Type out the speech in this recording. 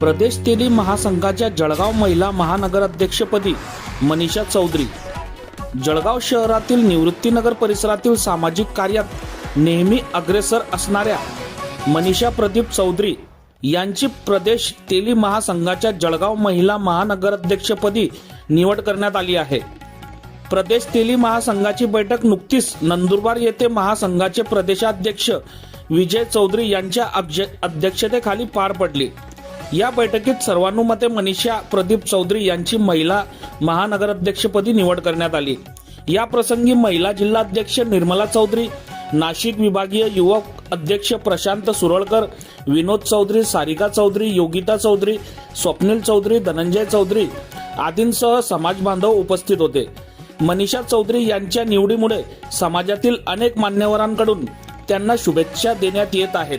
प्रदेश तेली महासंघाच्या जळगाव महिला महानगर अध्यक्षपदी मनीषा चौधरी. जळगाव शहरातील निवृत्तीनगर परिसरातील सामाजिक कार्यात नेहमी अग्रेसर असणाऱ्या मनीषा प्रदीप चौधरी यांची प्रदेश तेली महासंघाच्या जळगाव महिला महानगर अध्यक्षपदी निवड करण्यात आली आहे. प्रदेश तेली महासंघाची बैठक नुकतीच नंदुरबार येथे महासंघाचे प्रदेशाध्यक्ष विजय चौधरी यांच्या अध्यक्षतेखाली पार पडली. या बैठकीत सर्वानुमते मनीषा प्रदीप चौधरी यांची महिला महानगराध्यक्षपदी निवड करण्यात आली. या प्रसंगी महिला जिल्हाध्यक्ष निर्मला चौधरी नाशिक विभागीय युवक अध्यक्ष प्रशांत सुरळकर विनोद चौधरी सारिका चौधरी योगिता चौधरी स्वप्नील चौधरी धनंजय चौधरी आदींसह समाज बांधव उपस्थित होते. मनीषा चौधरी यांच्या निवडीमुळे समाजातील अनेक मान्यवरांकडून त्यांना शुभेच्छा देण्यात येत आहेत.